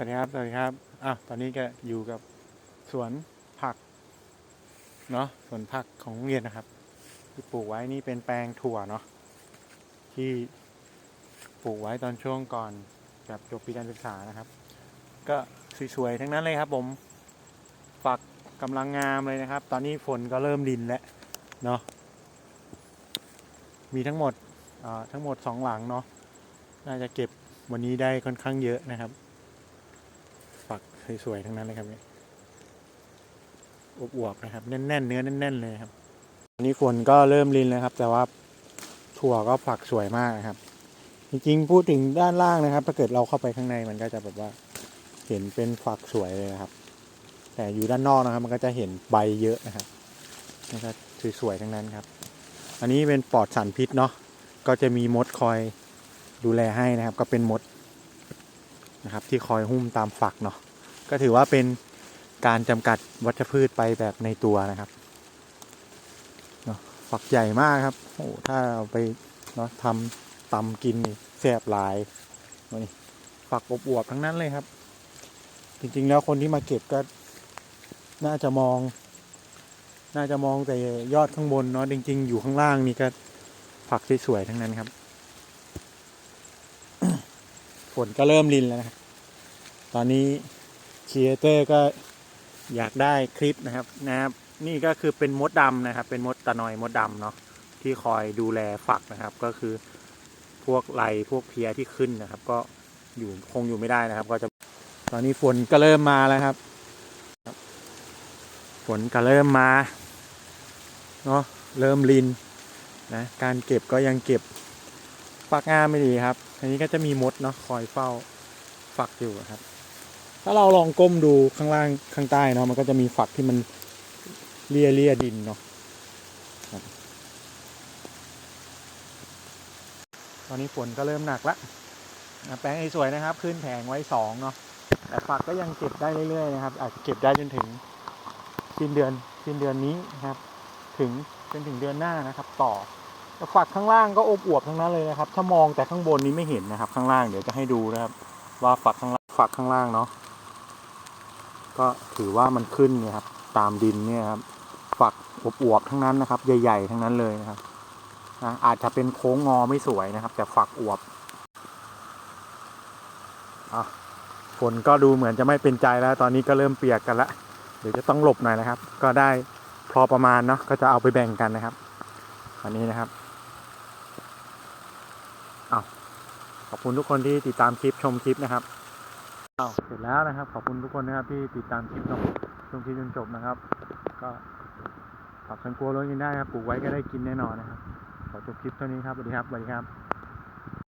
สวัสดีครับสวัสดีครับอะตอนนี้ก็อยู่กับสวนผักเนาะสวนผักของโรงเรียนนะครับ ที่ปลูกไว้นี่เป็นแปลงถั่วเนาะที่ปลูกไว้ตอนช่วงก่อนกับจบปีการศึกษานะครับ ก็สวยๆทั้งนั้นเลยครับ ผมฝักกำลังงามเลยนะครับ ตอนนี้ฝนก็เริ่มรินแล้วเนาะมีทั้งหมดทั้งหมดสองหลังเนาะน่าจะเก็บวันนี้ได้ค่อนข้างเยอะนะครับ สวยๆทั้งนั้นเลยครับเนี่ยอวบๆนะครับแน่นๆเนื้อแน่นๆเลยครับอันนี้ฝนก็เริ่มรินแล้วครับ แต่ว่าถั่วก็ฝักสวยมากนะครับ จริงๆพูดถึงด้านล่างนะครับ ถ้าเกิดเราเข้าไปข้างในมันก็จะแบบว่าเห็นเป็นฝักสวยเลยนะครับ แต่อยู่ด้านนอกนะครับ มันก็จะเห็นใบเยอะนะครับนี่ก็สวยๆทั้งนั้นครับ อันนี้เป็นปอดสารพิษเนาะก็จะมีมดคอยดูแลให้นะครับ ก็เป็นมดนะครับ ที่คอยหุ้มตามฝักเนาะ ก็ถือว่าเป็นการจำกัดวัชพืชไปแบบในตัวนะครับเนาะฝักใหญ่มากครับโอ้ถ้าเอาไปเนาะทำตำกินนี่แซ่บหลายนี่ฝักอบอวบๆทั้งนั้นเลยครับ จริงๆแล้วคนที่มาเก็บก็น่าจะมอง น่าจะมองแต่ยอดข้างบนเนาะจริง ๆ อยู่ข้างล่างนี่ก็ผักสวยๆทั้งนั้นครับฝนก็เริ่มรินแล้วนะครับ ตอนนี้ ครีเอเตอร์ก็อยากได้คลิปนะครับนะครับ นี่ก็คือเป็นมดดำนะครับ เป็นมดตะนอยมดดำเนาะที่คอยดูแลฝักนะครับ ก็คือพวกไรพวกเพียที่ขึ้นนะครับ ก็อยู่คงอยู่ไม่ได้นะครับ ก็จะตอนนี้ฝนก็เริ่มมาแล้วครับฝนก็เริ่มมาเนาะเริ่มรินนะการเก็บก็ยังเก็บฝักงามไม่ดีครับอันนี้ก็จะมีมดเนาะคอยเฝ้าฝักอยู่ครับ ถ้าเราลองก้มดูข้างล่างข้างใต้เนาะมันก็จะมีฝักที่มันเลียเลียดินเนาะตอนนี้ฝนก็เริ่มหนักละแปลงไอ้สวยนะครับ ขึ้นแผงไว้สองเนาะแต่ฝักก็ยังเก็บได้เรื่อยๆนะครับ อาจจะเก็บได้จนถึงสิ้นเดือนสิ้นเดือนนี้นะครับ ถึงจนถึงเดือนหน้านะครับ ต่อแต่ฝักข้างล่างก็อบอวบทั้งนั้นเลยนะครับ ถ้ามองแต่ข้างบนนี้ไม่เห็นนะครับ ข้างล่างเดี๋ยวจะให้ดูนะครับ ว่าฝักข้างล่างฝักข้างล่างเนาะ ก็ถือว่ามันขึ้นเนี่ยครับ ตามดินเนี่ยครับ ฝักอวบๆทั้งนั้นนะครับ ใหญ่ ๆ ทั้งนั้นเลยนะครับนะอาจจะเป็นโค้งงอไม่สวยนะครับ แต่ฝักอวบฝนก็ดูเหมือนจะไม่เป็นใจแล้ว ตอนนี้ก็เริ่มเปียกกันละเดี๋ยวจะต้องหลบหน่อยนะครับ ก็ได้พอประมาณเนาะก็จะเอาไปแบ่งกันนะครับ อันนี้นะครับอาขอบคุณทุกคนที่ติดตามคลิปชมคลิปนะครับ เสร็จแล้วนะครับ ขอบคุณทุกคนนะครับที่ติดตามคลิปชมชมคลิปจนจบนะครับ ก็ผักสวนครัวล้อนกินได้ครับปลูกไว้ก็ได้กินแน่นอนนะครับ ขอจบคลิปเท่านี้ครับสวัสดีครับสวัสดีครับ